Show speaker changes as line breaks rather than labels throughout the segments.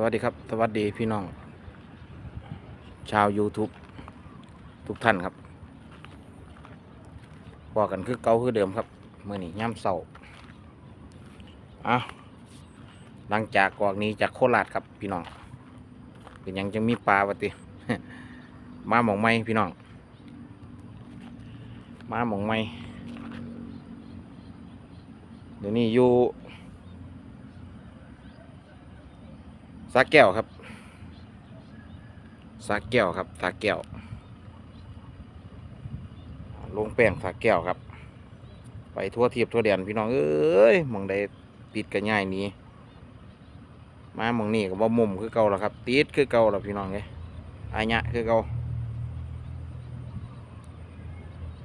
สวัสดีครับ สวัสดีพี่น้อง ชาว YouTube ทุกท่านครับพอกันคือเก่าคือเดิมครับเมื่อนี้ย่ำเสาอะหลังจากกอกนี้จากโคราชครับพี่น้อง เป็นยังจะมีปลาวะติมาหมองไม่พี่น้อง มาหมองไม่เดี๋ยวนี้อยู่ สาแก้วครับสาแก้วครับสาแก้วลงแป้งสาแก้วครับ ไปทั่วเทียบทั่วแดนพี่น้องเอ้ยมองใดติดกันง่ายนี้มามองนี่ก็บ่มุมคือเก่าแล้วครับติดคือเก่าแล้วพี่น้องเอ้ยอายะคือเก่า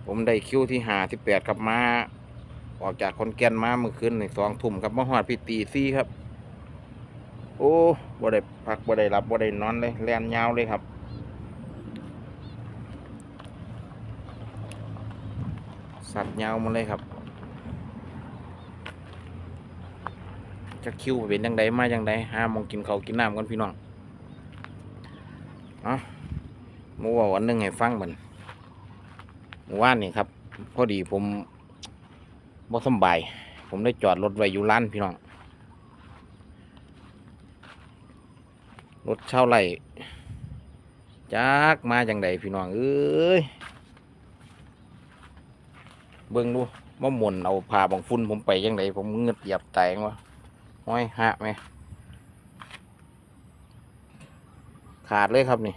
ผมได้คิวที่หาที่แปดครับมาออกจากคนแก่นมาเมื่อคืนในสองทุ่มครับมาหอดพี่ตีซี่ครับ อ้บ่ได้พักบ่ได้รับบ่ได้นอนเลยแล่นยาวเลยครับสัตว์ยาวมาเลยครับจะคิวเป็นยังไงมายังไงห้ามองกินเขากินน้ำกันพี่น้องเอะมูว่าวันหนึงให้ฟังเหมือนเมื่อว่านนี่ครับ พอดีผมบ่สบาย ผมได้จอดรถไว้อยู่ร้านพี่น้อง รถเช่าไร่จักมาจังใดพี่น้องเอ้ยเบิ่งดูว่าหมุนเอาผ่าบางฟุ้นผมไปยังไงผมเงือดหยียบแตงวะห้อยหักไหมขาดเลยครับนี่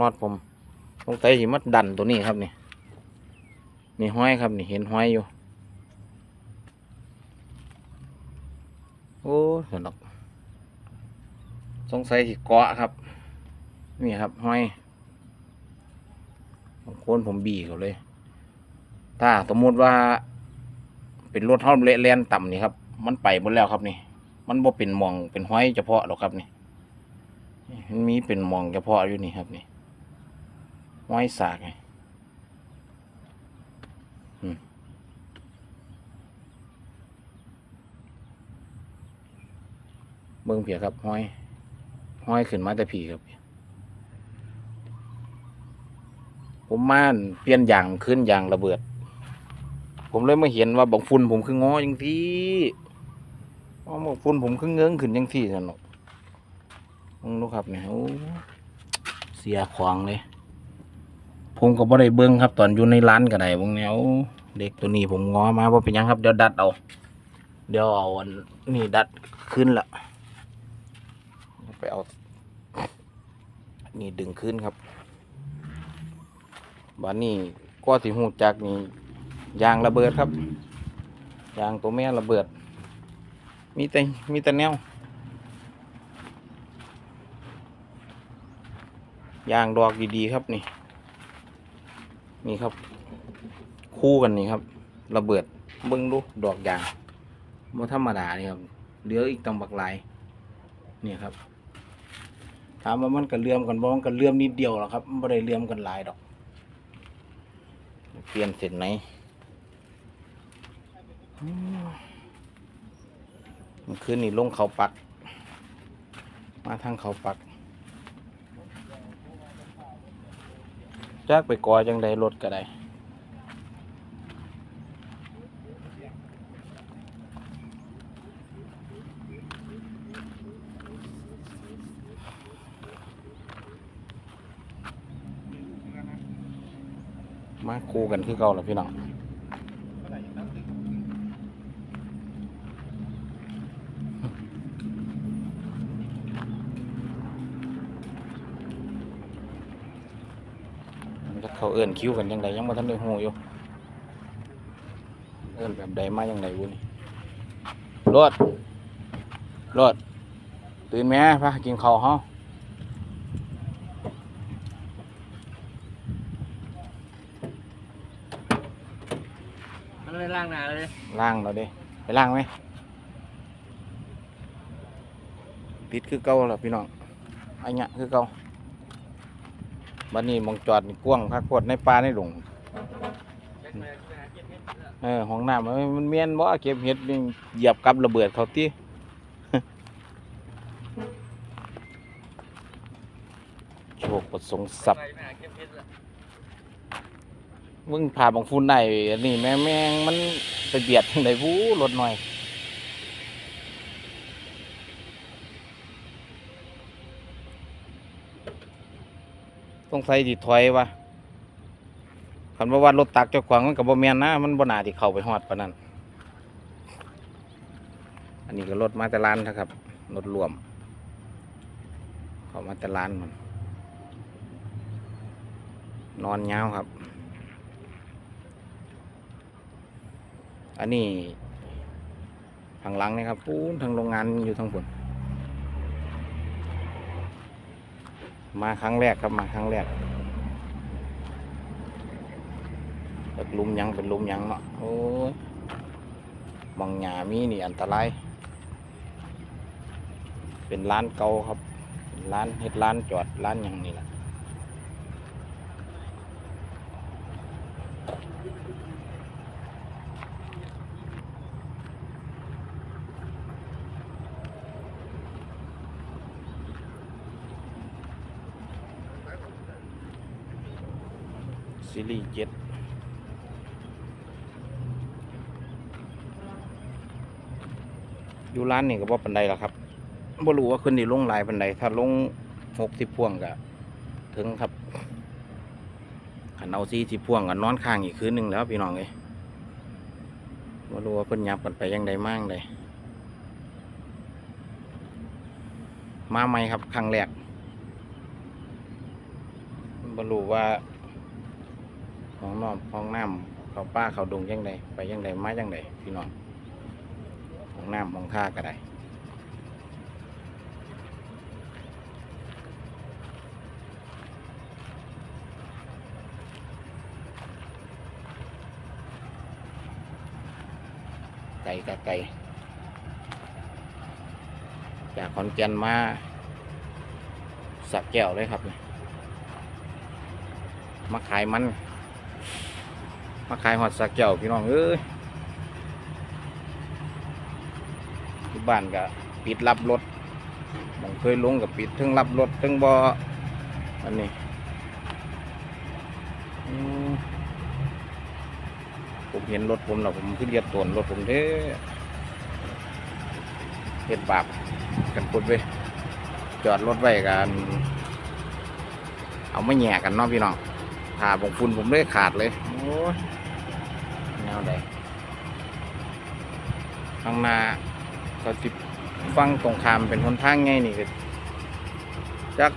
นอดผมตรงไตสิมัดดันตัวนี้ครับนี่นี่ห้อยครับนี่เห็นห้อยอยู่โอ้สนุก สงสัยสิเกาะครับ นี่ครับห้อยบางคนผมบีเขาเลย ถ้าสมมุติว่า เป็นรถเท่าเละแลนต่ำนี่ครับ มันไปหมดแล้วครับนี่ มันบ่เป็นมองเป็นห้อยเฉพาะหรอกครับนี่นี่มันมีเป็นมองเฉพาะอยู่นี่ครับนี่ห้อยสากไงเบิ่งเพียครับห้อย ห้อยขึ้นมาแต่ผีครับ ผมม่านเปลี่ยนยางขึ้นยางระเบิด ผมเลยมาเห็นว่าบังฝุ่นผมคืองอจังที่ว่าบังฝุ่นผมคือเงื้องขึ้นจังที่สนุกมึงดูครับเนี่ยโอ้เสียขวางเลย ผมก็บ่ได้เบิ้งครับ ตอนอยู่ในร้านก็ได้พวกเนี้ยเด็กตัวนี้ผมงอมาว่าเป็นยังครับ เดี๋ยวดัดเอา เดี๋ยวเอาอันนี่ดัดขึ้นละ ไปเอา นี่ดึงขึ้นครับบ้านนี้ก็สิหูจักนี่ยางระเบิดครับ ยางตัวแม่ระเบิด มีแต่มีแต่แนวยางดอกดีๆครับนี่ นี่ครับ คู่กันนี่ครับ ระเบิดเบิ้งดูดอกยางบ่ธรรมดานี่ครับเหลืออีกตำบักลายนี่ครับ ถามว่ามันก็เลื่อมกันบ่มันเลื่อมนิดเดียวหรอครับไม่ได้เลื่อมกันหลายดอก เปลี่ยนเสร็จไหนมมันคืนนี่ลงเขาปัก มาทางเขาปักจากไปกอจังใดรถก็ได้ มาคู่กันคือเก่าแล้วพี่น้องจะเขาเอื้อนคิ้วกันยังไงยังมาทันได้หูอยู่เอื้อนแบบใดมายังไงวุ้นี่รถรถตื่นแม่พากินข้าวเฮาา
งหนาเลย
ล่างเราดิไปล่างไหมติดคือเก่าหรอพี่น้องไอ้เนี้ยคือเก่าบันนี้มองจอดนี่กว้างพักพดในปลาในหลงเออห้องหน้ามันเมียนบ่เก็บเห็ดนี่เหยียบกับระเบิดเขาตีโชคประสงค์
สับ มึ
งพาบังฟุนได้อันนี้แม่แม่งมันไปเบียดทางใดผู้รถหน่อยต้องใส่ดิถอยวะคันว่าว่ารถตักเจ้าของมันกับบ่แมนนะ มันบ่นาที่เข้าไปฮอดปานนั้นอันนี้ก็รถมาแต่ร้านนะครับ รถรวม เข้ามาแต่ร้านมัน นอนยาวครับ อันนี้ทางหลังนี่ครับปูนทางโรงงานอยู่ทางบนมาครั้งแรกครับมาครั้งแรกจากลุมยังเป็นลุมยังเนาะโอ้ยมองหยามีนี่อันตราย เป็นร้านเก่าครับร้านเฮ็ดร้านจอดร้านหยังนี่แหละ ซีรีส์เจ็ดอยู่ร้านนี่ก็บ่ปันไดแล้วครับบ่รู้ว่าขึ้นไดีลงลายปันไดถ้าลงหกสิบพวงก็ถึงครับขันเอาสี่สิบพวงก็นอนข้างอีกคืนหนึ่งแล้วพี่น้องเอ้ยบ่รู้ว่าเพิ่นยับกันไปยังใดมั่งใดมาใหม่ครับครั้งแรกบ่รู้ว่า ห้องนอนห้องน้ำเขาป้าเขาดงยังไงไปยังไงมายังไงพี่น้องห้องน้ำห้องท่าก็ได้ไก่กับไก่จากขอนแก่นมาสักแก้วเลยครับ มาขายมัน มาขายหอดสักเจ้าพี่น้องเอ้ยที่บ้านก็ปิดรับรถมองเคยลงกับปิดทั้งรับรถทั้งบออันนี้ผมเห็นรถผมแล้วผมขึ้นเรียดตวนรถผมเด้เฮ็ดบาปกันพุดไปจอดรถไว้กัน เอาไม่แหย่กันเนาะพี่น้องผ่าบงฝุ่นผมเลยขาดเลยโอ้ย แนวใดข้างหน้าก็ติฟังตรงคามเป็นหนทางไงนี่ก็จัก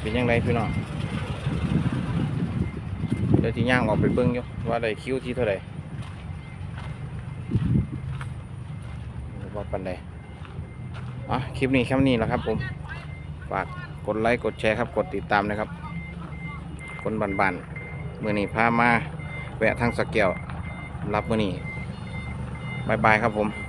เป็นยังไงพี่น้องเดี๋ยวที่ย่างออกไปเบิ้งอยู่ว่าได้คิวที่เท่าไหร่ว่าปันใดอะคลิปนี้แค่นี้แหล้วครับผมฝากกดไลค์กดแชร์ครับกดติดตามนะครับ คนบ้านๆมือนี้พามาแวะทางสะแก้ว รับมือนี้บายบายครับผม